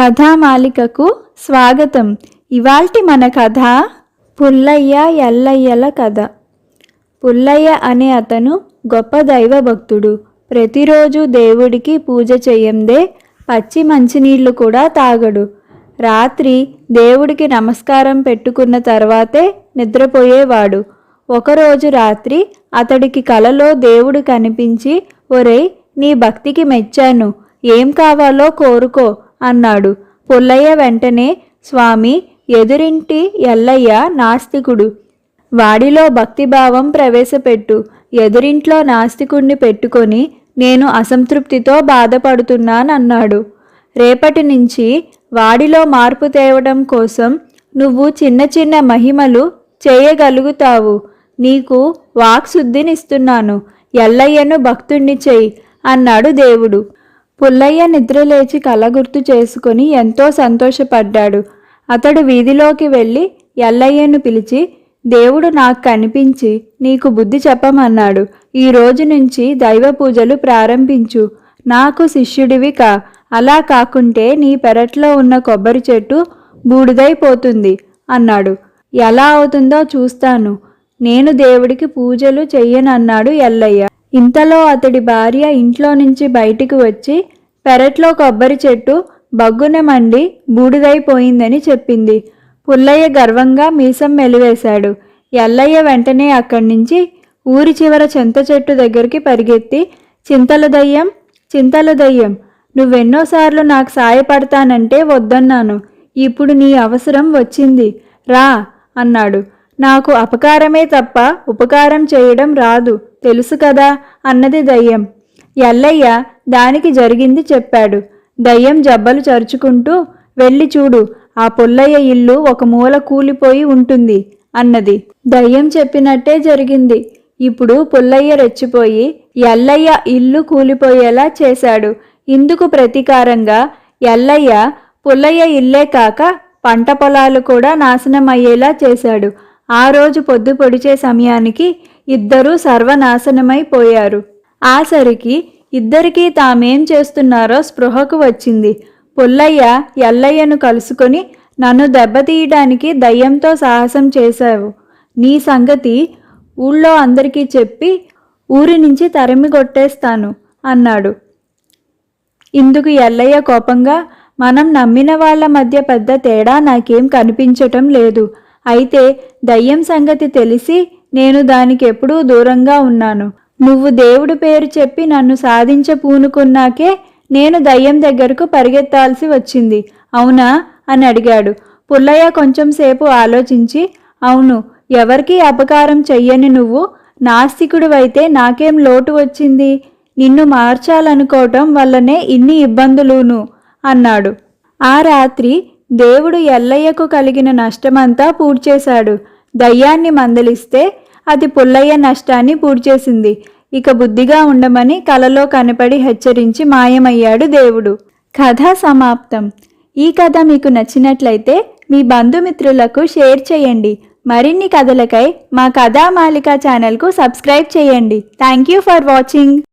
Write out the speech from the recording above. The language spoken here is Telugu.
కథామాలికకు స్వాగతం. ఇవాల్టి మన కథ పుల్లయ్య ఎల్లయ్యల కథ. పుల్లయ్య అనే అతను గొప్ప దైవభక్తుడు ప్రతిరోజు దేవుడికి పూజ చేయందే పచ్చి మంచినీళ్ళు కూడా తాగడు. రాత్రి దేవుడికి నమస్కారం పెట్టుకున్న తర్వాతే నిద్రపోయేవాడు. ఒకరోజు రాత్రి అతడికి కలలో దేవుడు కనిపించి ఒరేయ్ నీ భక్తికి మెచ్చాను. ఏం కావాలో కోరుకో. అన్నాడు. పుల్లయ్య వెంటనే స్వామి ఎదురింటి ఎల్లయ్య నాస్తికుడు. వాడిలో భక్తిభావం ప్రవేశపెట్టు. ఎదురింట్లో నాస్తికుణ్ణి పెట్టుకొని నేను అసంతృప్తితో బాధపడుతున్నానన్నాడు. రేపటి నుంచి వాడిలో మార్పు తేవడం కోసం నువ్వు చిన్న చిన్న మహిమలు చేయగలుగుతావు. నీకు వాక్శుద్ధినిస్తున్నాను. ఎల్లయ్యను భక్తుణ్ణి చెయ్యి అన్నాడు దేవుడు. పుల్లయ్య నిద్రలేచి కల గుర్తు చేసుకుని ఎంతో సంతోషపడ్డాడు. అతడు వీధిలోకి వెళ్ళి ఎల్లయ్యను పిలిచి దేవుడు నాకు కనిపించి నీకు బుద్ధి చెప్పమన్నాడు. ఈ రోజు నుంచి దైవ పూజలు ప్రారంభించు. నాకు శిష్యుడివి కా. అలా కాకుంటే నీ పెరట్లో ఉన్న కొబ్బరి చెట్టు బూడిదైపోతుంది అన్నాడు. ఎలా అవుతుందో చూస్తాను. నేను దేవుడికి పూజలు చెయ్యనన్నాడు ఎల్లయ్య. ఇంతలో అతడి భార్య ఇంట్లో నుంచి బయటికి వచ్చి పెరట్లో కొబ్బరి చెట్టు బగ్గున మండి బూడిదైపోయిందని చెప్పింది. పుల్లయ్య గర్వంగా మీసం మెలివేశాడు. ఎల్లయ్య వెంటనే అక్కడి నుంచి ఊరి చివర చింత చెట్టు దగ్గరికి పరిగెత్తి చింతల దయ్యం చింతల దయ్యం నువ్వెన్నోసార్లు నాకు సాయపడతానంటే వద్దన్నాను. ఇప్పుడు నీ అవసరం వచ్చింది. రా అన్నాడు. నాకు అపకారమే తప్ప ఉపకారం చేయడం రాదు. తెలుసు కదా అన్నది దయ్యం. ఎల్లయ్య దానికి జరిగింది చెప్పాడు. దయ్యం జబ్బలు చరుచుకుంటూ వెళ్ళి చూడు ఆ పుల్లయ్య ఇల్లు ఒక మూల కూలిపోయి ఉంటుంది అన్నది. దయ్యం చెప్పినట్టే జరిగింది. ఇప్పుడు పుల్లయ్య రెచ్చిపోయి ఎల్లయ్య ఇల్లు కూలిపోయేలా చేశాడు. ఇందుకు ప్రతీకారంగా ఎల్లయ్య పుల్లయ్య ఇల్లే కాక పంట పొలాలు కూడా నాశనమయ్యేలా చేశాడు. ఆ రోజు పొద్దు పొడిచే సమయానికి ఇద్దరూ సర్వనాశనమైపోయారు ఆసరికి ఇద్దరికీ తామేం చేస్తున్నారో స్పృహకు వచ్చింది. పుల్లయ్య ఎల్లయ్యను కలుసుకొని నన్ను దెబ్బతీయడానికి దయ్యంతో సాహసం చేశావు. నీ సంగతి ఊళ్ళో అందరికీ చెప్పి ఊరి నుంచి తరిమి కొట్టేస్తాను అన్నాడు. ఇందుకు ఎల్లయ్య కోపంగా మనం నమ్మిన వాళ్ళ మధ్య పెద్ద తేడా నాకేం కనిపించటం లేదు. అయితే దయ్యం సంగతి తెలిసి నేను దానికి ఎప్పుడూ దూరంగా ఉన్నాను. నువ్వు దేవుడు పేరు చెప్పి నన్ను సాధించ పూనుకున్నాకే నేను దయ్యం దగ్గరకు పరిగెత్తాల్సి వచ్చింది. అవునా? అని అడిగాడు. పుల్లయ్య కొంచెం సేపు ఆలోచించి అవును ఎవరికీ అపకారం చెయ్యని నువ్వు నాస్తికుడివైతే నాకేం లోటు వచ్చింది? నిన్ను మార్చాలనుకోవటం వల్లనే ఇన్ని ఇబ్బందులును అన్నాడు. ఆ రాత్రి దేవుడు ఎల్లయ్యకు కలిగిన నష్టమంతా పూడ్చేశాడు. దయ్యాన్ని మందలిస్తే అది పుల్లయ్య నష్టాన్ని పూడ్చేసింది. ఇక బుద్ధిగా ఉండమని కలలో కనపడి హెచ్చరించి మాయమయ్యాడు దేవుడు. కథ సమాప్తం. ఈ కథ మీకు నచ్చినట్లయితే మీ బంధుమిత్రులకు షేర్ చేయండి. మరిన్ని కథలకై మా కథామాలిక ఛానల్కు సబ్స్క్రైబ్ చేయండి. Thank you for watching.